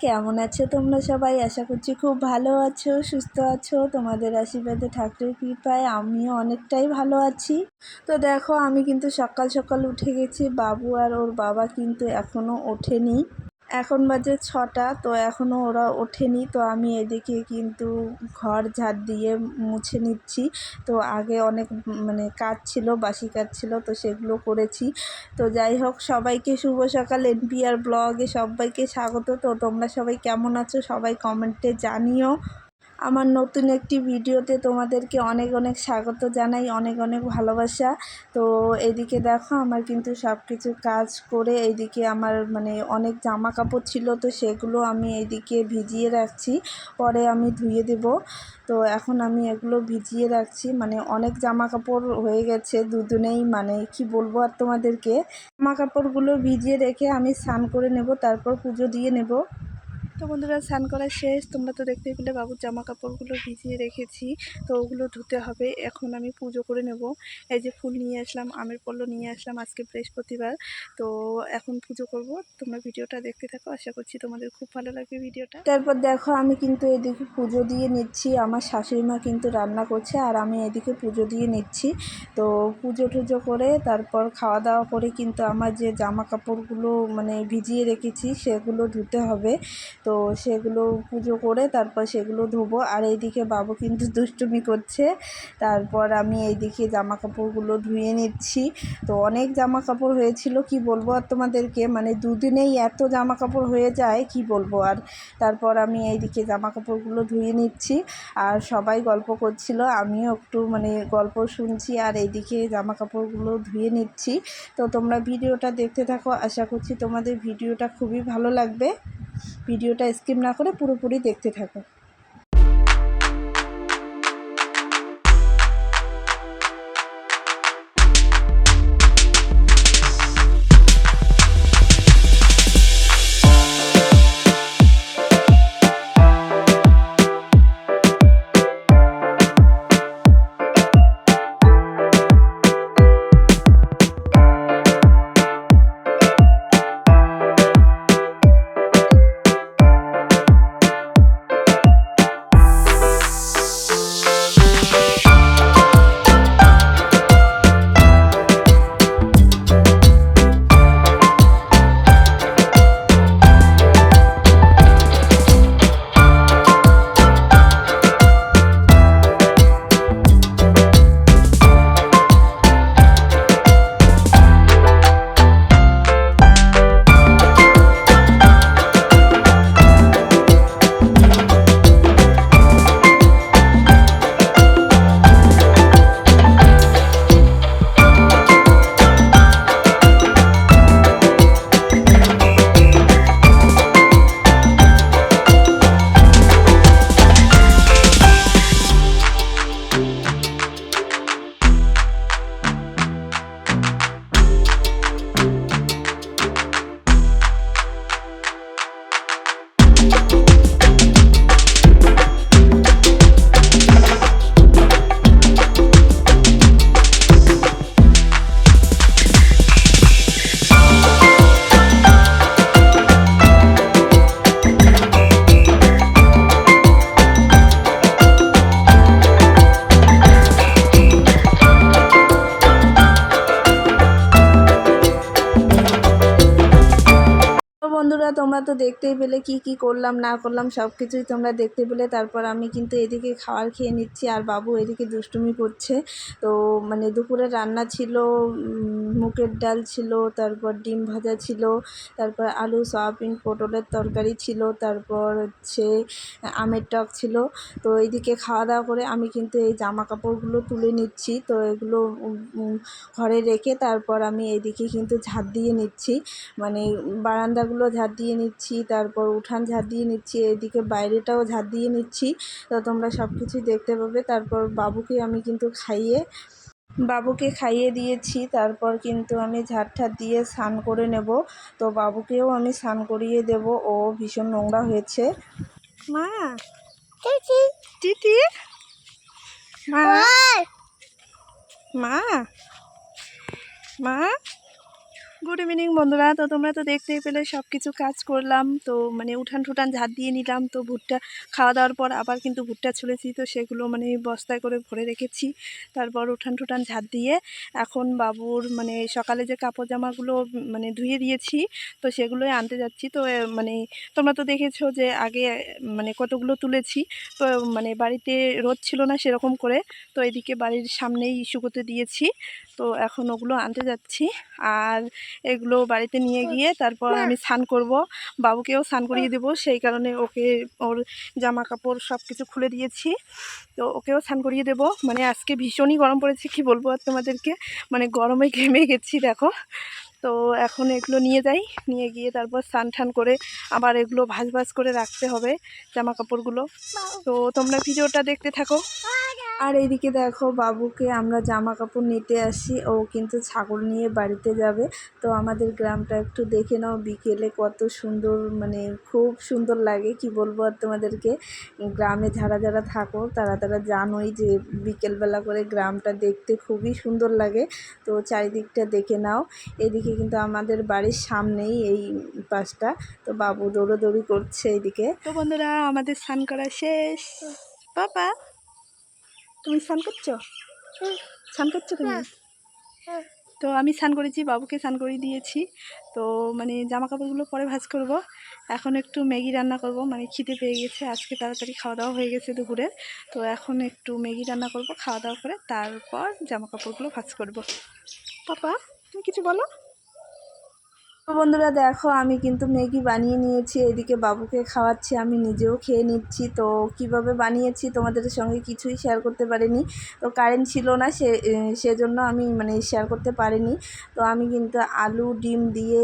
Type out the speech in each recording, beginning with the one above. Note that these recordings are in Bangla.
কেমন আছো তোমরা সবাই? আশা করছি খুব ভালো আছো, সুস্থ আছো। তোমাদের আশীর্বাদে ঠাকুরের কৃপায় আমিও অনেকটাই ভালো আছি। তো দেখো, আমি কিন্তু সকাল সকাল উঠে গেছি। বাবু আর ওর বাবা কিন্তু এখনও ওঠেনি। এখন বাজে ছটা, তো এখনও ওরা ওঠেনি। তো আমি এদিকে কিন্তু ঘর ঝাড় দিয়ে মুছে নিচ্ছি। তো আগে অনেক মানে কাজ ছিল, বাসি কাজ ছিল, তো সেগুলো করেছি। তো যাই হোক, সবাইকে শুভ সকাল। এনপিআর ব্লগে সবাইকে স্বাগত। তো তোমরা সবাই কেমন আছো? সবাই কমেন্টে জানিও। আমার নতুন একটি ভিডিওতে তোমাদেরকে অনেক অনেক স্বাগত জানাই, অনেক অনেক ভালোবাসা। তো এদিকে দেখো, আমার কিন্তু সব কিছু কাজ করে এইদিকে আমার মানে অনেক জামা কাপড় ছিল, তো সেগুলো আমি এইদিকে ভিজিয়ে রাখছি, পরে আমি ধুয়ে দেব। তো এখন আমি এগুলো ভিজিয়ে রাখছি মানে অনেক জামা কাপড় হয়ে গেছে দুদিনেই মানে কি বলব আর তোমাদেরকে? জামা কাপড়গুলো ভিজিয়ে রেখে আমি স্নান করে নেব, তারপর পুজো দিয়ে নেব। তো বন্ধুরা, স্নান করা শেষ। তোমরা তো দেখতেই পেলে বাবুর জামা কাপড়গুলো ভিজিয়ে রেখেছি। তো ওগুলো ধুতে হবে। এখন আমি পুজো করে নেব। এই যে ফুল নিয়ে আসলাম, আমের পল্ল নিয়ে আসলাম আজকে বৃহস্পতিবার। তো এখন পুজো করব। তোমরা ভিডিওটা দেখতে থাকো। আশা করছি তোমাদের খুব ভালো লাগবে ভিডিওটা। তারপর দেখো, আমি কিন্তু এদিকে পুজো দিয়ে নিচ্ছি। আমার শাশুড়ি মা কিন্তু রান্না করছে আর আমি এদিকে পুজো দিয়ে নিচ্ছি। তো পুজো টুজো করে তারপর খাওয়া দাওয়া করে কিন্তু আমার যে জামা কাপড়গুলো মানে ভিজিয়ে রেখেছি, সেগুলো ধুতে হবে। তো সেগুলো পুজো করে তারপর সেগুলো ধোবো। আর এইদিকে বাবু কিন্তু দুষ্টুমি করছে। তারপর আমি এইদিকে জামা কাপড়গুলো ধুয়ে নিচ্ছি। তো অনেক জামা কাপড় হয়েছিল, কি বলব আর তোমাদেরকে? মানে দুদিনেই এত জামা কাপড় হয়ে যায়, কি বলব আর? তারপর আমি এইদিকে জামা কাপড়গুলো ধুয়ে নিচ্ছি। আর সবাই গল্প করছিল, আমিও একটু মানে গল্প শুনছি আর এইদিকে জামা কাপড়গুলো ধুয়ে নিচ্ছি। তো তোমরা ভিডিওটা দেখতে থাকো। আশা করছি তোমাদের ভিডিওটা খুবই ভালো লাগবে। ভিডিওটা স্কিপ না করে পুরোপুরি দেখতে থাকো। তোমরা তো দেখতেই পেলে কি কি করলাম, না করলাম সব কিছুই তোমরা দেখতে পেলে। তারপর আমি কিন্তু এদিকে খাবার খেয়ে নিচ্ছি আর বাবু এদিকে দুষ্টুমি করছে। তো মানে দুপুরে রান্না ছিল মুগের ডাল ছিল, তারপর ডিম ভাজা ছিল, তারপর আলু, সয়াবিন, পটলের তরকারি ছিল, তারপর হচ্ছে আমের টক ছিল। তো এইদিকে খাওয়া দাওয়া করে আমি কিন্তু এই জামা কাপড়গুলো তুলে নিচ্ছি। তো এগুলো ঘরে রেখে তারপর আমি এইদিকে কিন্তু ঝাড় দিয়ে নিচ্ছি। মানে বারান্দাগুলো ঝাড় দিয়ে নিচ্ছি তারপর উঠান ঝাড় দিয়ে নিচ্ছি এদিকে বাইরেটাও ঝাড় দিয়ে নিচ্ছি। তো তোমরা সব কিছুই দেখতে পাবে। তারপর বাবুকে আমি কিন্তু খাইয়ে বাবুকে খাইয়ে দিয়েছি। তারপর কিন্তু আমি ঝাড় ঠাড় দিয়ে স্নান করে নেব। তো বাবুকেও আমি স্নান করিয়ে দেব। ও ভীষণ নোংরা হয়েছে। মা! টিটি। মা! মা! মা! গুড ইভিনিং বন্ধুরা। তো তোমরা তো দেখতেই পেলে সব কিছু কাজ করলাম। তো মানে উঠান টুঠান ঝাড় দিয়ে নিলাম। তো ভুট্টা খাওয়া দাওয়ার পর আবার কিন্তু ভুট্টা ছুলেছি। তো সেগুলো মানে বস্তায় করে ভরে রেখেছি। তারপর উঠান টুঠান ঝাড় দিয়ে এখন বাবুর মানে সকালে যে কাপড় জামাগুলো মানে ধুয়ে দিয়েছি, তো সেগুলোই আনতে যাচ্ছি। তো মানে তোমরা তো দেখেছ যে আগে মানে কতগুলো তুলেছি। তো মানে বাড়িতে রোদ ছিল না সেরকম করে। তো এদিকে বাড়ির সামনেই শুকোতে দিয়েছি। তো এখন ওগুলো আনতে যাচ্ছি। আর এগুলো বাড়িতে নিয়ে গিয়ে তারপর আমি স্নান করব। বাবুকেও স্নান করিয়ে দেবো। সেই কারণে ওকে ওর জামা কাপড় সব কিছু খুলে দিয়েছি। তো ওকেও স্নান করিয়ে দেবো। মানে আজকে ভীষণই গরম পড়েছে, কি বলব আর তোমাদেরকে? মানে গরমে ঘেমে গেছি, দেখো। তো এখন এগুলো নিয়ে যাই। নিয়ে গিয়ে তারপর স্নান টান করে আবার এগুলো ভাজ ভাজ করে রাখতে হবে জামা কাপড়গুলো তো তোমরা ভিডিওটা দেখতে থাকো। আর এইদিকে দেখো বাবুকে আমরা জামা কাপড় নিতে আসি। ও কিন্তু ছাগল নিয়ে বাড়িতে যাবে। তো আমাদের গ্রামটা একটু দেখে নাও বিকেলে কত সুন্দর মানে খুব সুন্দর লাগে। কি বলব আর তোমাদেরকে? গ্রামে যারা যারা থাকো তারা তারা জানোই যে বিকেলবেলা করে গ্রামটা দেখতে খুবই সুন্দর লাগে। তো চারিদিকটা দেখে নাও। এদিকে কিন্তু আমাদের বাড়ির সামনেই এই পাশটা। তো বাবু দৌড়োদৌড়ি করছে এইদিকে। তো বন্ধুরা, আমাদের স্নান করা শেষ। বাবা, তুমি স্নান করছ? স্নান করছ তুমি? তো আমি স্নান করেছি, বাবুকে স্নান করিয়ে দিয়েছি। তো মানে জামা কাপড়গুলো পরে ভাজ করব। এখন একটু ম্যাগি রান্না করব। মানে খিদে পেয়ে গেছে, আজকে তাড়াতাড়ি খাওয়া দাওয়া হয়ে গেছে দুপুরে। তো এখন একটু ম্যাগি রান্না করব, খাওয়া দাওয়া করে তারপর জামা কাপড়গুলো ভাজ করব। পাপা, তুমি কিছু বলো? তো বন্ধুরা দেখো, আমি কিন্তু ম্যাগি বানিয়ে নিয়েছি, এদিকে বাবুকে খাওয়াচ্ছি, আমি নিজেও খেয়ে নিচ্ছি। তো কীভাবে বানিয়েছি তোমাদের সঙ্গে কিছুই শেয়ার করতে পারিনি। তো কারেন্ট ছিল না, সে সেজন্য আমি মানে শেয়ার করতে পারিনি। তো আমি কিন্তু আলু, ডিম দিয়ে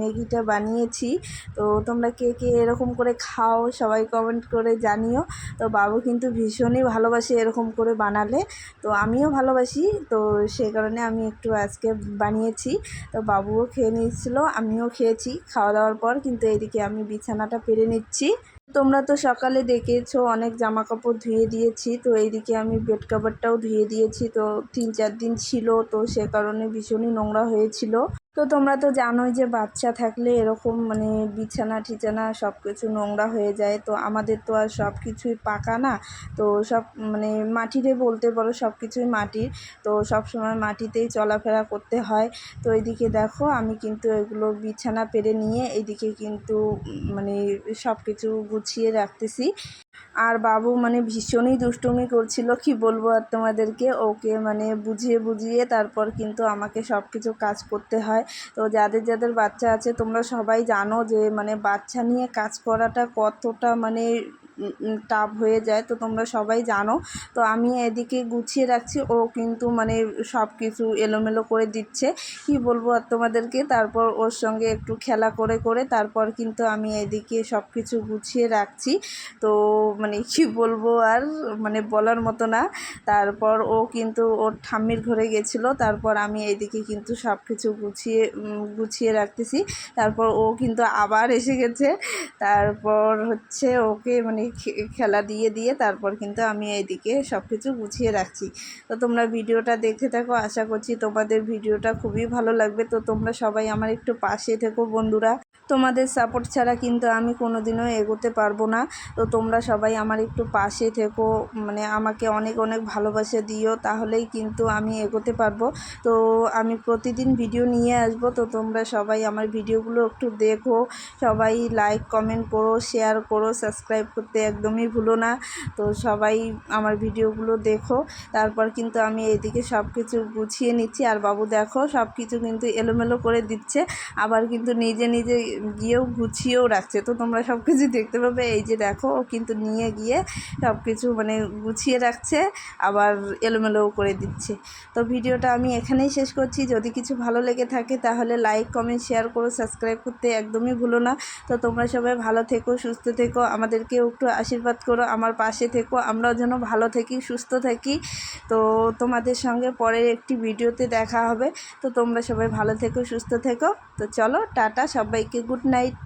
ম্যাগিটা বানিয়েছি। তো তোমরা কে কে এরকম করে খাও, সবাই কমেন্ট করে জানিও। তো বাবু কিন্তু ভীষণই ভালোবাসে এরকম করে বানালে। তো আমিও ভালোবাসি, তো সেই কারণে আমি একটু আজকে বানিয়েছি। তো বাবুও খেয়ে নিয়েছিল আমিও খেয়েছি খাওয়া দাওয়ার পর কিন্তু এদিকে আমি বিছানাটা পেরে নিচ্ছি। তোমরা তো সকালে দেখেছ, অনেক জামা কাপড় ধুয়ে দিয়েছি, তো এইদিকে আমি বেড কাভারটাও ধুয়ে দিয়েছি। তো তিন চার দিন ছিল, তো সে কারণে ভীষণই নোংরা হয়েছিল। তো তোমরা তো জানোই যে বাচ্চা থাকলে এরকম মানে বিছানা টিছানা সব কিছু নোংরা হয়ে যায়। তো আমাদের তো আর সব কিছুই পাকা না। তো সব মানে মাটিরে বলতে পারো সব কিছুই মাটির। তো সব সময় মাটিতেই চলাফেরা করতে হয়। তো এইদিকে দেখো আমি কিন্তু এগুলো বিছানা পেরে নিয়ে এইদিকে কিন্তু মানে সব কিছু গুছিয়ে রাখতেছি। আর বাবু মানে ভীষণই দুষ্টুমি করছিল, কি বলব আর তোমাদেরকে? ওকে মানে বুঝিয়ে বুঝিয়ে তারপর কিন্তু আমাকে সব কিছু কাজ করতে হয়। তো যাদের যাদের বাচ্চা আছে, তোমরা সবাই জানো যে মানে বাচ্চা নিয়ে কাজ করাটা কতটা মানে টাফ হয়ে যায়, তো তোমরা সবাই জানো। তো আমি এদিকে গুছিয়ে রাখছি, ও কিন্তু মানে সব কিছু এলোমেলো করে দিচ্ছে। কি বলব আর তোমাদেরকে? তারপর ওর সঙ্গে একটু খেলা করে করে তারপর কিন্তু আমি এদিকে সব কিছু গুছিয়ে রাখছি। তো মানে কি বলব আর মানে বলার মতো না। তারপর ও কিন্তু ওর ঠাম্মির ঘরে গেছিল, তারপর আমি এদিকে কিন্তু সব কিছু গুছিয়ে গুছিয়ে রাখতেছি। তারপর ও কিন্তু আবার এসে গেছে। তারপর হচ্ছে ওকে মানে খেলা দিয়ে দিয়ে তারপর কিন্তু আমি এইদিকে সব কিছু গুছিয়ে রাখছি। তো তোমরা ভিডিওটা দেখে থাকো, আশা করছি তোমাদের ভিডিওটা খুবই ভালো লাগবে। তো তোমরা সবাই আমার একটু পাশে থেকো বন্ধুরা। তোমাদের সাপোর্ট ছাড়া কিন্তু আমি কোনো দিনও এগোতে পারব না। তো তোমরা সবাই আমার একটু পাশে থেকো মানে আমাকে অনেক অনেক ভালোবাসা দিও, তাহলেই কিন্তু আমি এগোতে পারব। তো আমি প্রতিদিন ভিডিও নিয়ে আসব, তো তোমরা সবাই আমার ভিডিওগুলো একটু দেখো। সবাই লাইক কমেন্ট করো শেয়ার করো সাবস্ক্রাইব করতে একদমই ভুলো না। তো সবাই আমার ভিডিওগুলো দেখো, তারপর কিন্তু আমি এদিকে সব কিছু গুছিয়ে নিচ্ছি। আর বাবু দেখো সব কিছু কিন্তু এলোমেলো করে দিচ্ছে। আবার কিন্তু নিজে নিজে গিয়েও গুছিয়েও রাখছে। তো তোমরা সব কিছু দেখতে পাবে। এই যে দেখো, ও কিন্তু নিয়ে গিয়ে সব কিছু মানে গুছিয়ে রাখছে, আবার এলোমেলোও করে দিচ্ছে। তো ভিডিওটা আমি এখানেই শেষ করছি। যদি কিছু ভালো লেগে থাকে তাহলে লাইক, কমেন্ট, শেয়ার করো। সাবস্ক্রাইব করতে একদমই ভুলো না। তো তোমরা সবাই ভালো থেকো, সুস্থ থেকো। আমাদেরকেও একটু আশীর্বাদ করো। আমার পাশে থেকো। আমরাও যেন ভালো থাকি, সুস্থ থাকি। তো তোমাদের সঙ্গে পরের একটি ভিডিওতে দেখা হবে। তো তোমরা সবাই ভালো থেকো, সুস্থ থেকো। তো চলো, টাটা। সবাইকে গুড নাইট